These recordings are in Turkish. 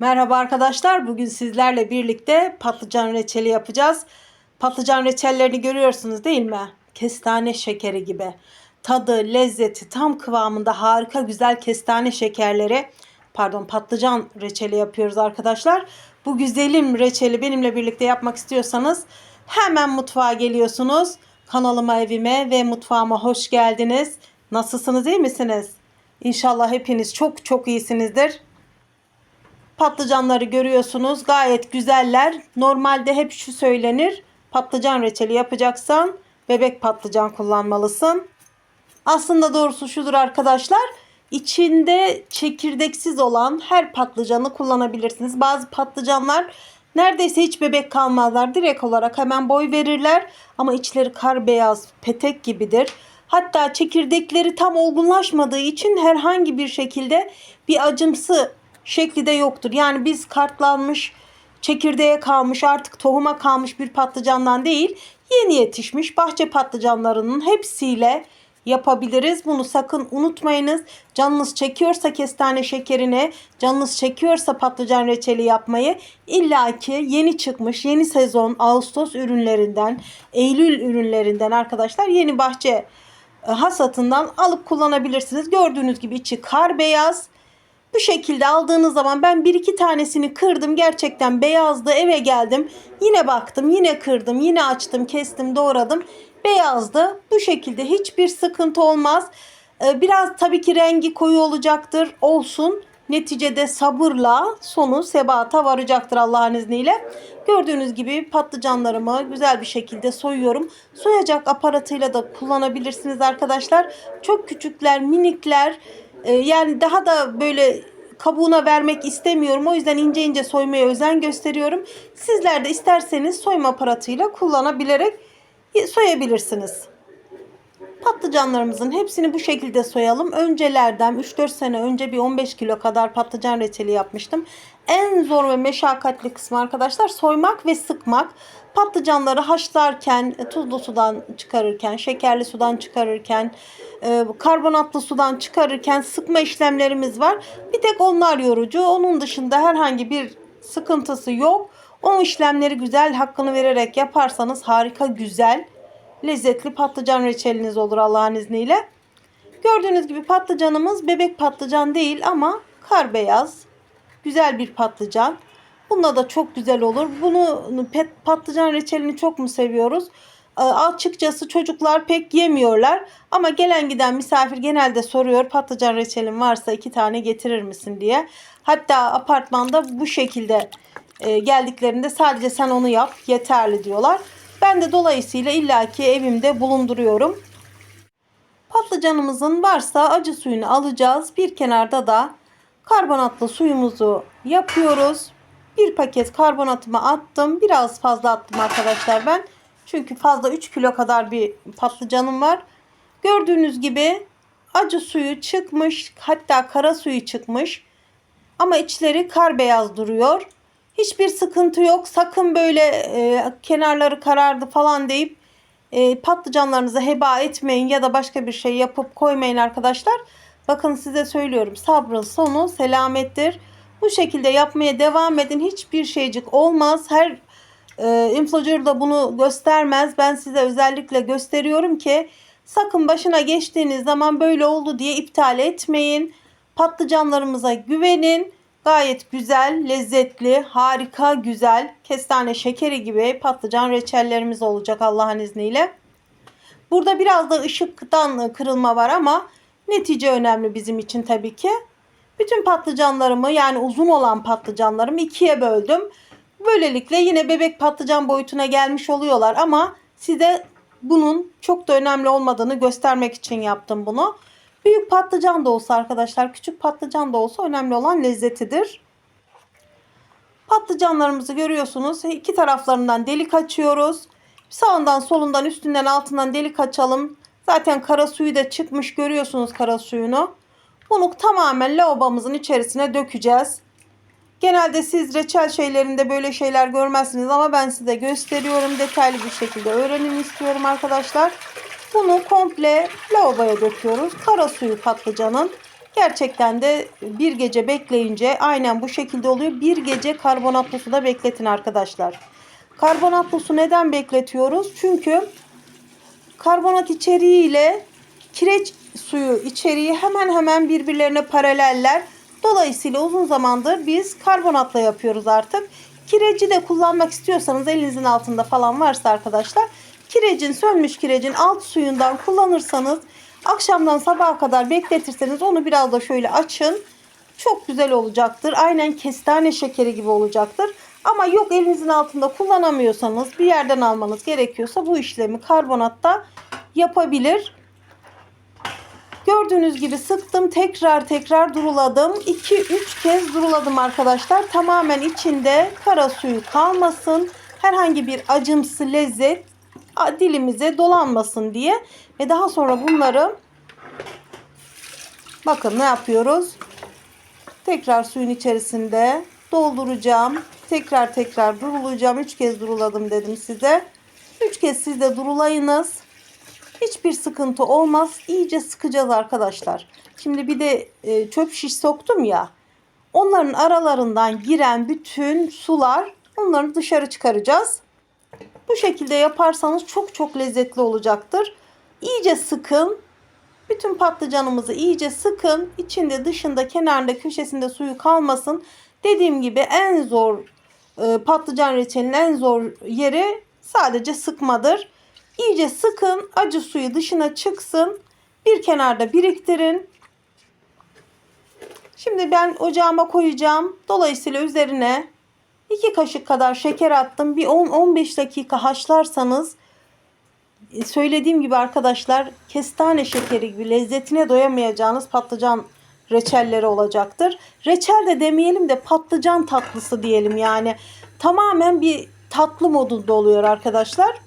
Merhaba arkadaşlar. Bugün sizlerle birlikte patlıcan reçeli yapacağız. Patlıcan reçellerini görüyorsunuz değil mi? Kestane şekeri gibi. Tadı, lezzeti tam kıvamında harika güzel kestane şekerleri. Pardon patlıcan reçeli yapıyoruz arkadaşlar. Bu güzelim reçeli benimle birlikte yapmak istiyorsanız hemen mutfağa geliyorsunuz. Kanalıma, evime ve mutfağıma hoş geldiniz. Nasılsınız, iyi misiniz? İnşallah hepiniz çok çok iyisinizdir. Patlıcanları görüyorsunuz. Gayet güzeller. Normalde hep şu söylenir. Patlıcan reçeli yapacaksan bebek patlıcan kullanmalısın. Aslında doğrusu şudur arkadaşlar. İçinde çekirdeksiz olan her patlıcanı kullanabilirsiniz. Bazı patlıcanlar neredeyse hiç bebek kalmazlar. Direkt olarak hemen boy verirler. Ama içleri kar beyaz, petek gibidir. Hatta çekirdekleri tam olgunlaşmadığı için herhangi bir şekilde bir acımsı şekli de yoktur. Yani biz kartlanmış, çekirdeğe kalmış, artık tohuma kalmış bir patlıcandan değil, yeni yetişmiş bahçe patlıcanlarının hepsiyle yapabiliriz. Bunu sakın unutmayınız. Canınız çekiyorsa kestane şekerini, canınız çekiyorsa patlıcan reçeli yapmayı illaki yeni çıkmış, yeni sezon Ağustos ürünlerinden, Eylül ürünlerinden arkadaşlar yeni bahçe hasatından alıp kullanabilirsiniz. Gördüğünüz gibi içi kar beyaz. Bu şekilde aldığınız zaman ben bir iki tanesini kırdım. Gerçekten beyazdı. Eve geldim. Yine baktım. Yine kırdım. Yine açtım. Kestim. Doğradım. Beyazdı. Bu şekilde hiçbir sıkıntı olmaz. Ee, Biraz tabii ki rengi koyu olacaktır. Olsun. Neticede sabırla sonu sebata varacaktır Allah'ın izniyle. Gördüğünüz gibi patlıcanlarımı güzel bir şekilde soyuyorum. Soyacak aparatıyla da kullanabilirsiniz arkadaşlar. Çok küçükler, minikler. Ee, yani daha da böyle kabuğuna vermek istemiyorum. O yüzden ince ince soymaya özen gösteriyorum. Sizler de isterseniz soyma aparatıyla kullanabilerek soyabilirsiniz. Patlıcanlarımızın hepsini bu şekilde soyalım. Öncelerden 3-4 sene önce bir 15 kilo kadar patlıcan reçeli yapmıştım. En zor ve meşakkatli kısmı arkadaşlar soymak ve sıkmak. Patlıcanları haşlarken, e, tuzlu sudan çıkarırken, şekerli sudan çıkarırken, e, karbonatlı sudan çıkarırken sıkma işlemlerimiz var. Bir tek onlar yorucu. Onun dışında herhangi bir sıkıntısı yok. O işlemleri güzel hakkını vererek yaparsanız harika güzel lezzetli patlıcan reçeliniz olur Allah'ın izniyle. Gördüğünüz gibi patlıcanımız bebek patlıcan değil ama kar beyaz. Güzel bir patlıcan. Bununla da çok güzel olur. Bunu patlıcan reçelini çok mu seviyoruz? Ee, Açıkçası çocuklar pek yemiyorlar. Ama gelen giden misafir genelde soruyor patlıcan reçelin varsa iki tane getirir misin diye. Hatta apartmanda bu şekilde e, geldiklerinde sadece sen onu yap yeterli diyorlar. Ben de dolayısıyla illaki evimde bulunduruyorum. Patlıcanımızın varsa acı suyunu alacağız. Bir kenarda da karbonatlı suyumuzu yapıyoruz. Bir paket karbonatımı attım. Biraz fazla attım arkadaşlar ben. Çünkü fazla 3 kilo kadar bir patlıcanım var. Gördüğünüz gibi acı suyu çıkmış. Hatta kara suyu çıkmış. Ama içleri kar beyaz duruyor. Hiçbir sıkıntı yok. Sakın böyle e, kenarları karardı falan deyip e, patlıcanlarınızı heba etmeyin ya da başka bir şey yapıp koymayın arkadaşlar. Bakın size söylüyorum sabrın sonu selamettir. Bu şekilde yapmaya devam edin. Hiçbir şeycik olmaz. Her e, influencer da bunu göstermez. Ben size özellikle gösteriyorum ki sakın başına geçtiğiniz zaman böyle oldu diye iptal etmeyin. Patlıcanlarımıza güvenin. Gayet güzel, lezzetli, harika, güzel kestane şekeri gibi patlıcan reçellerimiz olacak Allah'ın izniyle. Burada biraz da ışıktan kırılma var ama netice önemli bizim için tabii ki. Bütün patlıcanlarımı yani uzun olan patlıcanlarımı ikiye böldüm. Böylelikle yine bebek patlıcan boyutuna gelmiş oluyorlar ama size bunun çok da önemli olmadığını göstermek için yaptım bunu. Büyük patlıcan da olsa arkadaşlar, küçük patlıcan da olsa önemli olan lezzetidir. Patlıcanlarımızı görüyorsunuz. İki taraflarından delik açıyoruz. Sağından, solundan, üstünden, altından delik açalım. Zaten kara suyu da çıkmış görüyorsunuz kara suyunu. Bunu tamamen lavabomuzun içerisine dökeceğiz. Genelde siz reçel şeylerinde böyle şeyler görmezsiniz ama ben size gösteriyorum. Detaylı bir şekilde öğrenin istiyorum arkadaşlar. Bunu komple lavaboya döküyoruz. Kara suyu patlıcanın. Gerçekten de bir gece bekleyince aynen bu şekilde oluyor. Bir gece karbonatlı suda bekletin arkadaşlar. Karbonatlı su neden bekletiyoruz? Çünkü karbonat içeriği ile kireç suyu içeriği hemen hemen birbirlerine paraleller. Dolayısıyla uzun zamandır biz karbonatla yapıyoruz artık. Kireci de kullanmak istiyorsanız elinizin altında falan varsa arkadaşlar kirecin sönmüş kirecin alt suyundan kullanırsanız akşamdan sabaha kadar bekletirseniz onu biraz da şöyle açın. Çok güzel olacaktır. Aynen kestane şekeri gibi olacaktır. Ama yok elinizin altında kullanamıyorsanız bir yerden almanız gerekiyorsa bu işlemi karbonatta yapabilir. Gördüğünüz gibi sıktım. Tekrar tekrar duruladım. 2-3 kez duruladım arkadaşlar. Tamamen içinde kara suyu kalmasın. Herhangi bir acımsı lezzet dilimize dolanmasın diye. Ve daha sonra bunları bakın ne yapıyoruz? Tekrar suyun içerisinde dolduracağım. Tekrar tekrar durulayacağım. 3 kez duruladım dedim size. 3 kez siz de durulayınız. Hiçbir sıkıntı olmaz. İyice sıkacağız arkadaşlar. Şimdi bir de e, çöp şiş soktum ya. Onların aralarından giren bütün sular onları dışarı çıkaracağız. Bu şekilde yaparsanız çok çok lezzetli olacaktır. İyice sıkın. Bütün patlıcanımızı iyice sıkın. İçinde dışında kenarında köşesinde suyu kalmasın. Dediğim gibi en zor e, patlıcan reçelinin en zor yeri sadece sıkmadır. İyice sıkın. Acı suyu dışına çıksın. Bir kenarda biriktirin. Şimdi ben ocağıma koyacağım. Dolayısıyla üzerine 2 kaşık kadar şeker attım. Bir 10-15 dakika haşlarsanız e, söylediğim gibi arkadaşlar kestane şekeri gibi lezzetine doyamayacağınız patlıcan reçelleri olacaktır. Reçel de demeyelim de patlıcan tatlısı diyelim yani. Tamamen bir tatlı modunda oluyor arkadaşlar.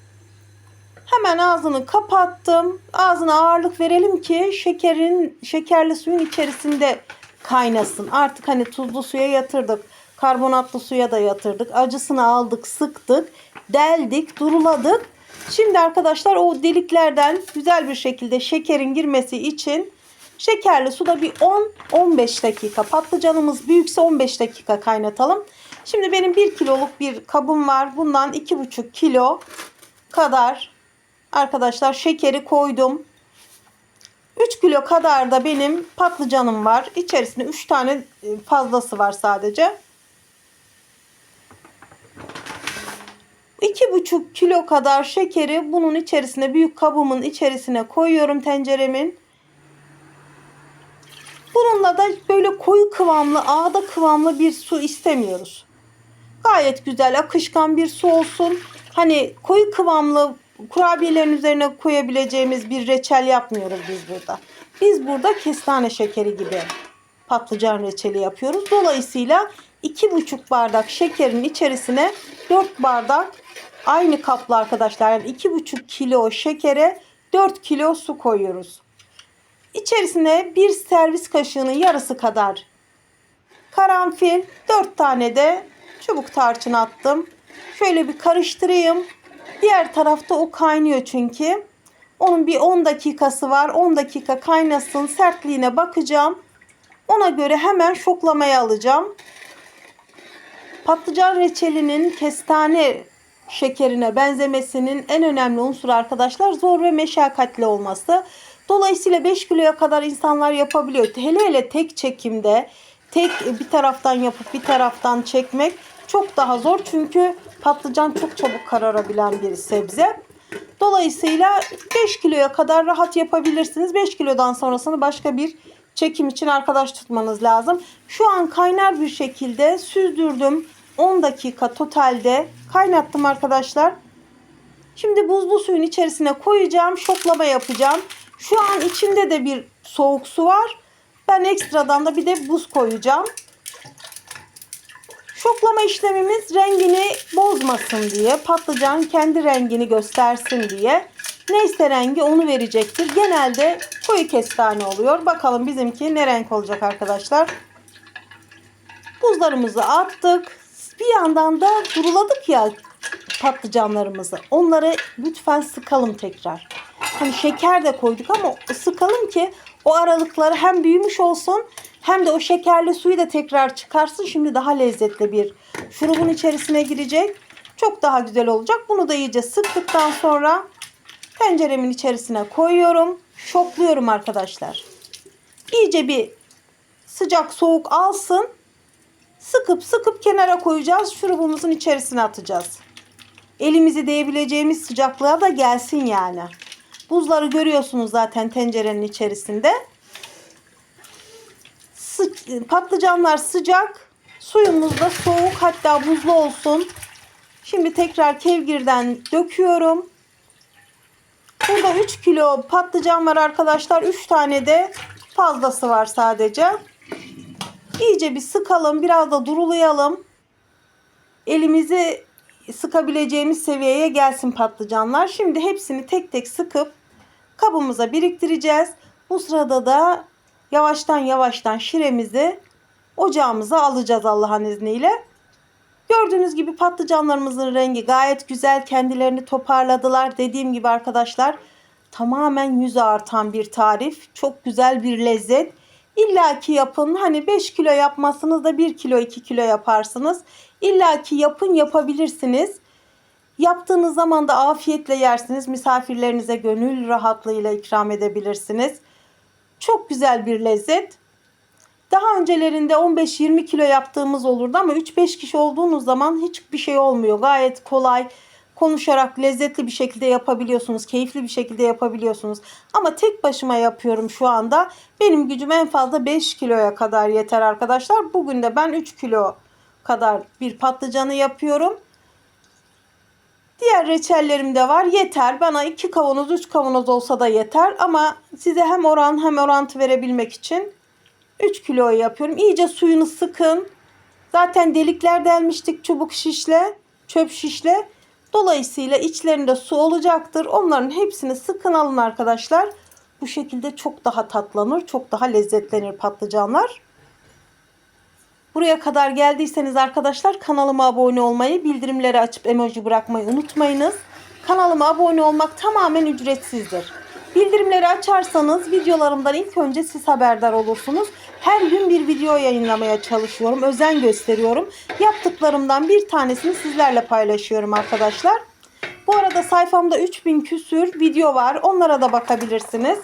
Hemen ağzını kapattım. Ağzına ağırlık verelim ki şekerin şekerli suyun içerisinde kaynasın. Artık hani tuzlu suya yatırdık. Karbonatlı suya da yatırdık. Acısını aldık, sıktık, deldik, duruladık. Şimdi arkadaşlar o deliklerden güzel bir şekilde şekerin girmesi için şekerli suda bir 10-15 dakika patlıcanımız büyükse 15 dakika kaynatalım. Şimdi benim 1 kiloluk bir kabım var. Bundan 2,5 kilo kadar arkadaşlar şekeri koydum. 3 kilo kadar da benim patlıcanım var. İçerisinde 3 tane fazlası var sadece. 2,5 kilo kadar şekeri bunun içerisine büyük kabımın içerisine koyuyorum tenceremin. Bununla da böyle koyu kıvamlı, ağda kıvamlı bir su istemiyoruz. Gayet güzel akışkan bir su olsun. Hani koyu kıvamlı kurabiyelerin üzerine koyabileceğimiz bir reçel yapmıyoruz biz burada. Biz burada kestane şekeri gibi patlıcan reçeli yapıyoruz. Dolayısıyla 2,5 bardak şekerin içerisine 4 bardak aynı kaplı arkadaşlar yani 2,5 kilo şekere 4 kilo su koyuyoruz. İçerisine bir servis kaşığının yarısı kadar karanfil, 4 tane de çubuk tarçın attım. Şöyle bir karıştırayım. Diğer tarafta o kaynıyor çünkü. Onun bir 10 dakikası var. 10 dakika kaynasın. Sertliğine bakacağım. Ona göre hemen şoklamaya alacağım. Patlıcan reçelinin kestane şekerine benzemesinin en önemli unsuru arkadaşlar zor ve meşakkatli olması. Dolayısıyla 5 kiloya kadar insanlar yapabiliyor. Hele hele tek çekimde tek bir taraftan yapıp bir taraftan çekmek çok daha zor. Çünkü patlıcan çok çabuk kararabilen bir sebze. Dolayısıyla 5 kiloya kadar rahat yapabilirsiniz. 5 kilodan sonrasını başka bir çekim için arkadaş tutmanız lazım. Şu an kaynar bir şekilde süzdürdüm. 10 dakika totalde kaynattım arkadaşlar. Şimdi buzlu suyun içerisine koyacağım. Şoklama yapacağım. Şu an içinde de bir soğuk su var. Ben ekstradan da bir de buz koyacağım. Şoklama işlemimiz rengini bozmasın diye, patlıcan kendi rengini göstersin diye. Neyse rengi onu verecektir. Genelde koyu kestane oluyor. Bakalım bizimki ne renk olacak arkadaşlar. Buzlarımızı attık. Bir yandan da duruladık ya patlıcanlarımızı. Onları lütfen sıkalım tekrar. Hani şeker de koyduk ama sıkalım ki O aralıkları hem büyümüş olsun hem de o şekerli suyu da tekrar çıkarsın. Şimdi daha lezzetli bir şurubun içerisine girecek. Çok daha güzel olacak. Bunu da iyice sıktıktan sonra tenceremin içerisine koyuyorum. Şokluyorum arkadaşlar. İyice bir sıcak soğuk alsın. Sıkıp sıkıp kenara koyacağız. Şurubumuzun içerisine atacağız. Elimizi değebileceğimiz sıcaklığa da gelsin yani. Buzları görüyorsunuz zaten tencerenin içerisinde. Sı- patlıcanlar sıcak. Suyumuz da soğuk hatta buzlu olsun. Şimdi tekrar kevgirden döküyorum. Burada 3 kilo patlıcan var arkadaşlar. 3 tane de fazlası var sadece. İyice bir sıkalım. Biraz da durulayalım. Elimizi sıkabileceğimiz seviyeye gelsin patlıcanlar. Şimdi hepsini tek tek sıkıp kabımıza biriktireceğiz. Bu sırada da yavaştan yavaştan şiremizi ocağımıza alacağız Allah'ın izniyle. Gördüğünüz gibi patlıcanlarımızın rengi gayet güzel. Kendilerini toparladılar. Dediğim gibi arkadaşlar tamamen yüz artan bir tarif. Çok güzel bir lezzet. İlla ki yapın. Hani 5 kilo yapmazsınız da 1 kilo 2 kilo yaparsınız. İlla ki yapın yapabilirsiniz. Yaptığınız zaman da afiyetle yersiniz. Misafirlerinize gönül rahatlığıyla ikram edebilirsiniz. Çok güzel bir lezzet. Daha öncelerinde 15-20 kilo yaptığımız olurdu ama 3-5 kişi olduğunuz zaman hiçbir şey olmuyor. Gayet kolay konuşarak lezzetli bir şekilde yapabiliyorsunuz. Keyifli bir şekilde yapabiliyorsunuz. Ama tek başıma yapıyorum şu anda. Benim gücüm en fazla 5 kiloya kadar yeter arkadaşlar. Bugün de ben 3 kilo kadar bir patlıcanı yapıyorum. Diğer reçellerim de var. Yeter. Bana 2 kavanoz 3 kavanoz olsa da yeter. Ama size hem oran hem orantı verebilmek için 3 kilo yapıyorum. İyice suyunu sıkın. Zaten delikler delmiştik çubuk şişle, çöp şişle. Dolayısıyla içlerinde su olacaktır. Onların hepsini sıkın alın arkadaşlar. Bu şekilde çok daha tatlanır, çok daha lezzetlenir patlıcanlar. Buraya kadar geldiyseniz arkadaşlar kanalıma abone olmayı, bildirimleri açıp emoji bırakmayı unutmayınız. Kanalıma abone olmak tamamen ücretsizdir. Bildirimleri açarsanız videolarımdan ilk önce siz haberdar olursunuz. Her gün bir video yayınlamaya çalışıyorum. Özen gösteriyorum. Yaptıklarımdan bir tanesini sizlerle paylaşıyorum arkadaşlar. Bu arada sayfamda 3000 küsür video var. Onlara da bakabilirsiniz.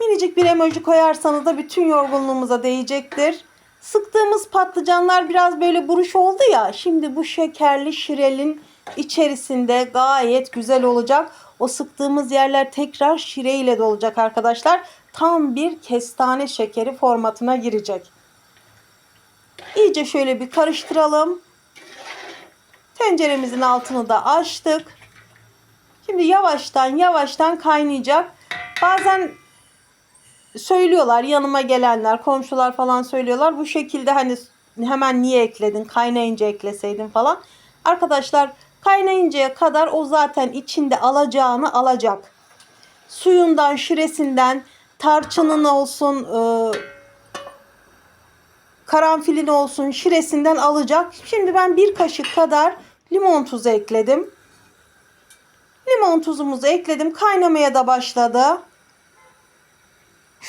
Minicik bir emoji koyarsanız da bütün yorgunluğumuza değecektir. Sıktığımız patlıcanlar biraz böyle buruş oldu ya. Şimdi bu şekerli şirelin içerisinde gayet güzel olacak. O sıktığımız yerler tekrar şire ile dolacak arkadaşlar. Tam bir kestane şekeri formatına girecek. İyice şöyle bir karıştıralım. Tenceremizin altını da açtık. Şimdi yavaştan yavaştan kaynayacak. Bazen söylüyorlar yanıma gelenler, komşular falan söylüyorlar. Bu şekilde hani hemen niye ekledin? Kaynayınca ekleseydin falan. Arkadaşlar kaynayıncaya kadar o zaten içinde alacağını alacak. Suyundan, şiresinden, tarçının olsun, e, karanfilin olsun, şiresinden alacak. Şimdi ben bir kaşık kadar limon tuzu ekledim. Limon tuzumuzu ekledim. Kaynamaya da başladı.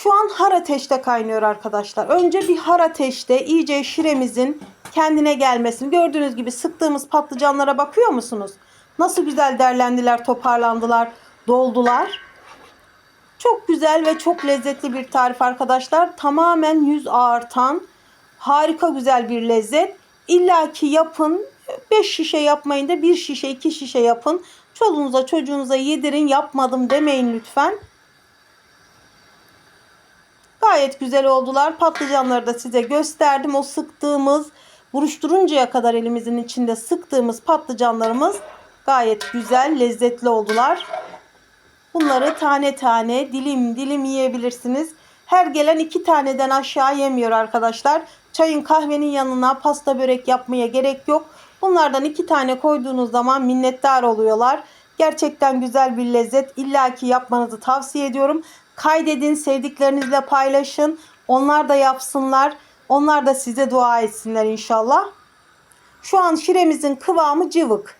Şu an har ateşte kaynıyor arkadaşlar. Önce bir har ateşte iyice şiremizin kendine gelmesini. Gördüğünüz gibi sıktığımız patlıcanlara bakıyor musunuz? Nasıl güzel derlendiler, toparlandılar, doldular. Çok güzel ve çok lezzetli bir tarif arkadaşlar. Tamamen yüz ağırtan harika güzel bir lezzet. İlla ki yapın. 5 şişe yapmayın da 1 şişe 2 şişe yapın. Çoluğunuza çocuğunuza yedirin yapmadım demeyin lütfen. Gayet güzel oldular. Patlıcanları da size gösterdim. O sıktığımız buruşturuncaya kadar elimizin içinde sıktığımız patlıcanlarımız gayet güzel, lezzetli oldular. Bunları tane tane, dilim dilim yiyebilirsiniz. Her gelen iki taneden aşağı yemiyor arkadaşlar. Çayın kahvenin yanına pasta börek yapmaya gerek yok. Bunlardan iki tane koyduğunuz zaman minnettar oluyorlar. Gerçekten güzel bir lezzet. İlla ki yapmanızı tavsiye ediyorum. Kaydedin, sevdiklerinizle paylaşın. Onlar da yapsınlar. Onlar da size dua etsinler inşallah. Şu an şiremizin kıvamı cıvık.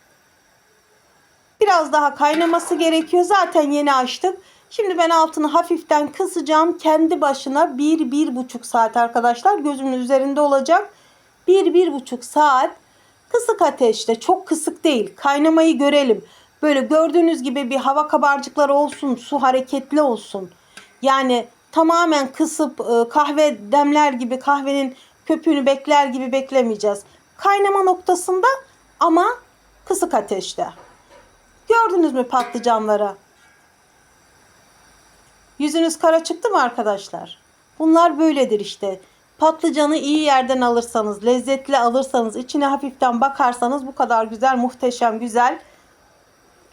Biraz daha kaynaması gerekiyor. Zaten yeni açtık. Şimdi ben altını hafiften kısacağım. Kendi başına 1-1,5 saat arkadaşlar gözümün üzerinde olacak. 1-1,5 saat kısık ateşte çok kısık değil kaynamayı görelim. Böyle gördüğünüz gibi bir hava kabarcıkları olsun su hareketli olsun. Yani tamamen kısıp e, kahve demler gibi kahvenin köpüğünü bekler gibi beklemeyeceğiz. Kaynama noktasında ama kısık ateşte. Gördünüz mü patlıcanları? Yüzünüz kara çıktı mı arkadaşlar? Bunlar böyledir işte. Patlıcanı iyi yerden alırsanız, lezzetli alırsanız, içine hafiften bakarsanız bu kadar güzel, muhteşem, güzel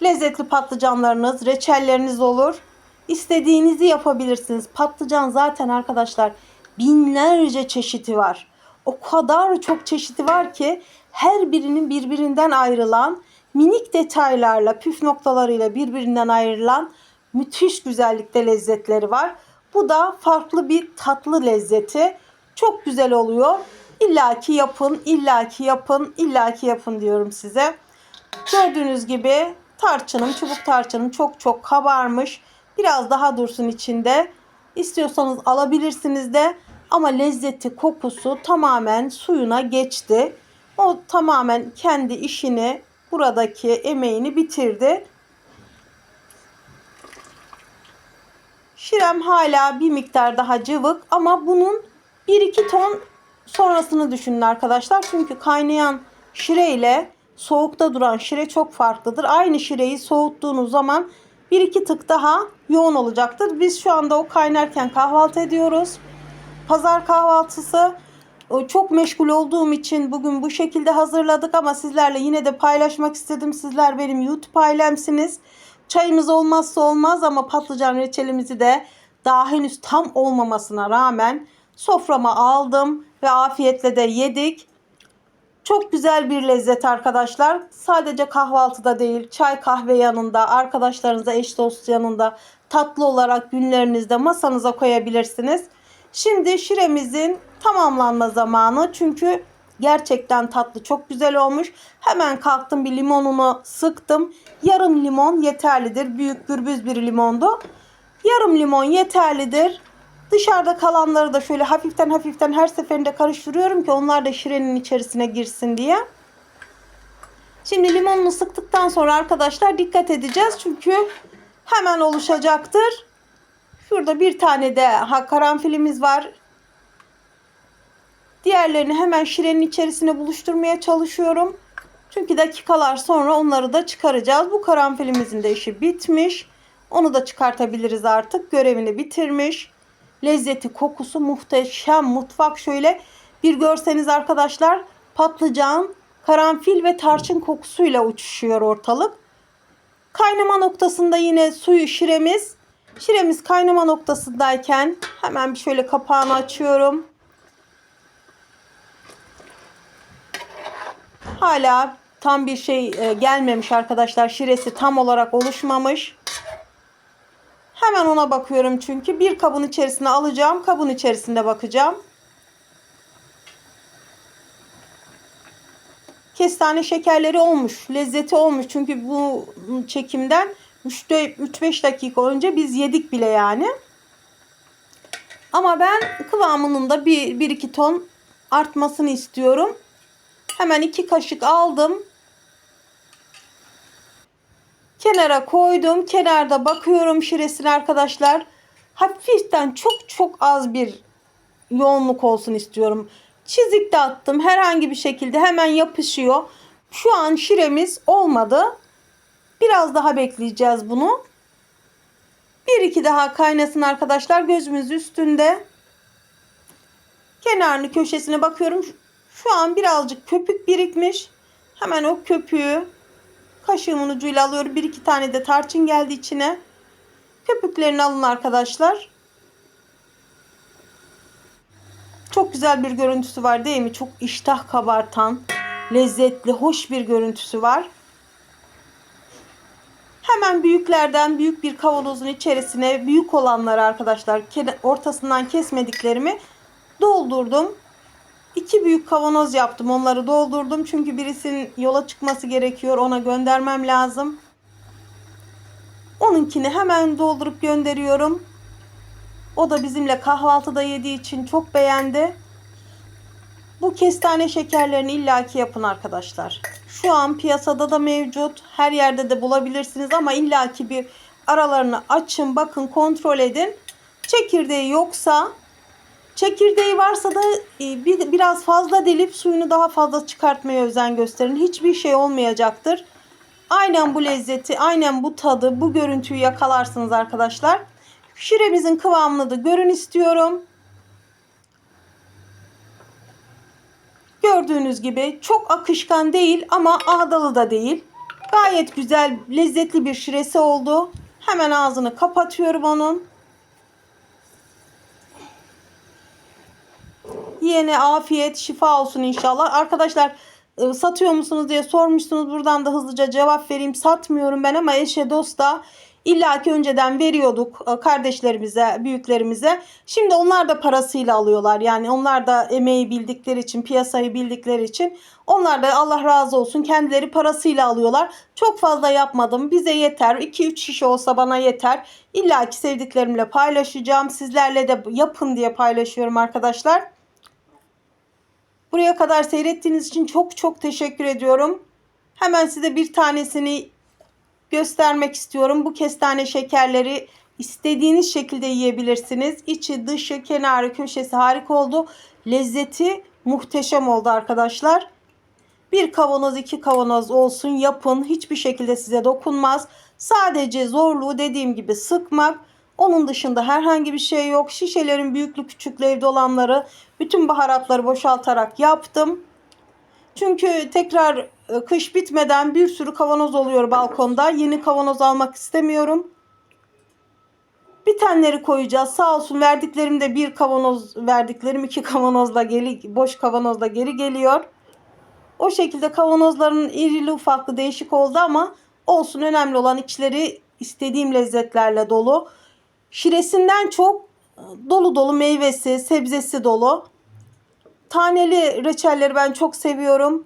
lezzetli patlıcanlarınız, reçelleriniz olur. İstediğinizi yapabilirsiniz. Patlıcan zaten arkadaşlar binlerce çeşidi var. O kadar çok çeşidi var ki her birinin birbirinden ayrılan minik detaylarla, püf noktalarıyla birbirinden ayrılan müthiş güzellikte lezzetleri var. Bu da farklı bir tatlı lezzeti. Çok güzel oluyor. İlla ki yapın, illa ki yapın, illa ki yapın diyorum size. Gördüğünüz gibi tarçınım, çubuk tarçınım çok çok kabarmış. Biraz daha dursun içinde. İstiyorsanız alabilirsiniz de ama lezzeti, kokusu tamamen suyuna geçti. O tamamen kendi işini, buradaki emeğini bitirdi. Şirem hala bir miktar daha cıvık ama bunun 1-2 ton sonrasını düşünün arkadaşlar. Çünkü kaynayan şire ile soğukta duran şire çok farklıdır. Aynı şireyi soğuttuğunuz zaman 1-2 tık daha yoğun olacaktır. Biz şu anda o kaynarken kahvaltı ediyoruz. Pazar kahvaltısı çok meşgul olduğum için bugün bu şekilde hazırladık ama sizlerle yine de paylaşmak istedim. Sizler benim YouTube ailemsiniz. Çayımız olmazsa olmaz ama patlıcan reçelimizi de daha henüz tam olmamasına rağmen soframa aldım ve afiyetle de yedik. Çok güzel bir lezzet arkadaşlar. Sadece kahvaltıda değil, çay kahve yanında, arkadaşlarınıza eş dost yanında tatlı olarak günlerinizde masanıza koyabilirsiniz. Şimdi şiremizin tamamlanma zamanı. Çünkü gerçekten tatlı çok güzel olmuş. Hemen kalktım bir limonunu sıktım. Yarım limon yeterlidir. Büyük gürbüz bir limondu. Yarım limon yeterlidir. Dışarıda kalanları da şöyle hafiften hafiften her seferinde karıştırıyorum ki onlar da şirenin içerisine girsin diye. Şimdi limonunu sıktıktan sonra arkadaşlar dikkat edeceğiz. Çünkü hemen oluşacaktır. Şurada bir tane de karanfilimiz var. Diğerlerini hemen şirenin içerisine buluşturmaya çalışıyorum. Çünkü dakikalar sonra onları da çıkaracağız. Bu karanfilimizin de işi bitmiş. Onu da çıkartabiliriz artık. Görevini bitirmiş. Lezzeti, kokusu muhteşem. Mutfak şöyle bir görseniz arkadaşlar patlıcan, karanfil ve tarçın kokusuyla uçuşuyor ortalık. Kaynama noktasında yine suyu şiremiz. Şiremiz kaynama noktasındayken hemen bir şöyle kapağını açıyorum. Hala tam bir şey e, gelmemiş arkadaşlar. Şiresi tam olarak oluşmamış. Hemen ona bakıyorum çünkü bir kabın içerisine alacağım. Kabın içerisinde bakacağım. Kestane şekerleri olmuş. Lezzeti olmuş. Çünkü bu çekimden 3-5 dakika önce biz yedik bile yani. Ama ben kıvamının da 1-2 ton artmasını istiyorum. Hemen 2 kaşık aldım. Kenara koydum. Kenarda bakıyorum şiresine arkadaşlar. Hafiften çok çok az bir yoğunluk olsun istiyorum. Çizik de attım. Herhangi bir şekilde hemen yapışıyor. Şu an şiremiz olmadı. Biraz daha bekleyeceğiz bunu. Bir iki daha kaynasın arkadaşlar. Gözümüz üstünde. Kenarını köşesine bakıyorum. Şu an birazcık köpük birikmiş. Hemen o köpüğü kaşığımın ucuyla alıyorum. Bir iki tane de tarçın geldi içine. Köpüklerini alın arkadaşlar. Çok güzel bir görüntüsü var değil mi? Çok iştah kabartan, lezzetli, hoş bir görüntüsü var. Hemen büyüklerden büyük bir kavanozun içerisine büyük olanları arkadaşlar ortasından kesmediklerimi doldurdum. İki büyük kavanoz yaptım. Onları doldurdum. Çünkü birisinin yola çıkması gerekiyor. Ona göndermem lazım. Onunkini hemen doldurup gönderiyorum. O da bizimle kahvaltıda yediği için çok beğendi. Bu kestane şekerlerini illaki yapın arkadaşlar. Şu an piyasada da mevcut. Her yerde de bulabilirsiniz ama illaki bir aralarını açın, bakın, kontrol edin. Çekirdeği yoksa çekirdeği varsa da e, bir, biraz fazla delip suyunu daha fazla çıkartmaya özen gösterin. Hiçbir şey olmayacaktır. Aynen bu lezzeti, aynen bu tadı, bu görüntüyü yakalarsınız arkadaşlar. Şiremizin kıvamını da görün istiyorum. Gördüğünüz gibi çok akışkan değil ama ağdalı da değil. Gayet güzel, lezzetli bir şiresi oldu. Hemen ağzını kapatıyorum onun. Yiyene afiyet, şifa olsun inşallah. Arkadaşlar e, satıyor musunuz diye sormuşsunuz. Buradan da hızlıca cevap vereyim. Satmıyorum ben ama eşe dosta illaki önceden veriyorduk e, kardeşlerimize, büyüklerimize. Şimdi onlar da parasıyla alıyorlar. Yani onlar da emeği bildikleri için, piyasayı bildikleri için onlar da Allah razı olsun kendileri parasıyla alıyorlar. Çok fazla yapmadım. Bize yeter. 2-3 şişe olsa bana yeter. İlla ki sevdiklerimle paylaşacağım. Sizlerle de yapın diye paylaşıyorum arkadaşlar. Buraya kadar seyrettiğiniz için çok çok teşekkür ediyorum. Hemen size bir tanesini göstermek istiyorum. Bu kestane şekerleri istediğiniz şekilde yiyebilirsiniz. İçi, dışı, kenarı, köşesi harika oldu. Lezzeti muhteşem oldu arkadaşlar. Bir kavanoz, iki kavanoz olsun yapın. Hiçbir şekilde size dokunmaz. Sadece zorluğu dediğim gibi sıkmak. Onun dışında herhangi bir şey yok. Şişelerin büyüklü küçüklü evde olanları bütün baharatları boşaltarak yaptım. Çünkü tekrar e, kış bitmeden bir sürü kavanoz oluyor balkonda. Yeni kavanoz almak istemiyorum. Bitenleri koyacağız. Sağ olsun verdiklerim de bir kavanoz verdiklerim iki kavanozla geri boş kavanozla geri geliyor. O şekilde kavanozların irili ufaklı değişik oldu ama olsun önemli olan içleri istediğim lezzetlerle dolu. Şiresinden çok dolu dolu meyvesi, sebzesi dolu. Taneli reçelleri ben çok seviyorum.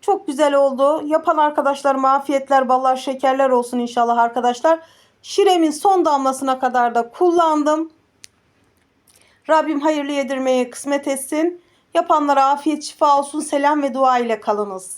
Çok güzel oldu. Yapan arkadaşlarıma afiyetler, ballar, şekerler olsun inşallah arkadaşlar. Şiremin son damlasına kadar da kullandım. Rabbim hayırlı yedirmeyi kısmet etsin. Yapanlara afiyet şifa olsun. Selam ve dua ile kalınız.